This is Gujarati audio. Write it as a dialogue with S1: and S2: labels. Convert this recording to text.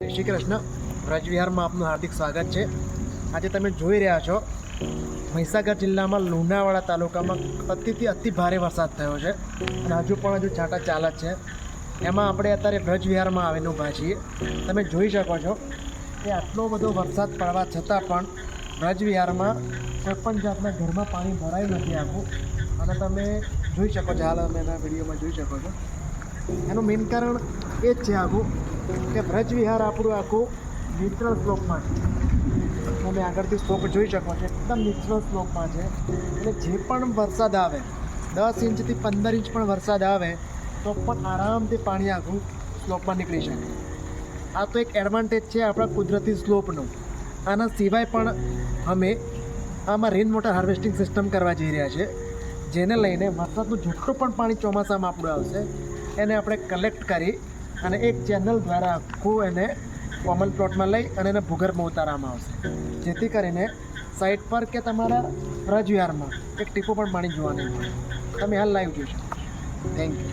S1: શ્રી કૃષ્ણ. વ્રજવિહારમાં આપનું હાર્દિક સ્વાગત છે. આજે તમે જોઈ રહ્યા છો, મહીસાગર જિલ્લામાં લુણાવાડા તાલુકામાં અતિથી અતિ ભારે વરસાદ થયો છે અને હજુ પણ હજુ છાંટા ચાલે છે. એમાં આપણે અત્યારે વ્રજવિહારમાં આવેલું ઊભા છીએ. તમે જોઈ શકો છો કે આટલો બધો વરસાદ પડવા છતાં પણ વ્રજવિહારમાં કોઈ પણ જાતના ઘરમાં પાણી ભરાયું નથી આખું. અને તમે જોઈ શકો છો, હાલ અમે એના વિડીયોમાં જોઈ શકો છો. એનું મેઇન કારણ એ જ છે આખું કે વ્રજ વિહાર આપણું આખું નેચરલ સ્લોપમાં છે. તમે આગળથી સ્લોપ જોઈ શકો છો, એકદમ નેચરલ સ્લોપમાં છે. એટલે જે પણ વરસાદ આવે, દસ ઇંચથી પંદર ઇંચ પણ વરસાદ આવે, તો પણ આરામથી પાણી આખું સ્લોપમાં નીકળી શકે. આ તો એક એડવાન્ટેજ છે આપણા કુદરતી સ્લોપનું આના સિવાય પણ અમે આમાં રેન વોટર હાર્વેસ્ટિંગ સિસ્ટમ કરવા જઈ રહ્યા છે, જેને લઈને વરસાદનું જેટલું પણ પાણી ચોમાસામાં આપણું આવશે. એને આપણે કલેક્ટ કરી અને એક ચેનલ દ્વારા આખું એને કોમન પ્લોટમાં લઈ અને એને ભૂગર્ભમાં ઉતારવામાં આવશે. જેથી કરીને સાઇટ પર કે તમારા રજવિહારમાં એક ટીપું પણ પાણી જોવા નહીં મળે. તમે હાલ લાઈવ જોઈ શકો થેન્ક યુ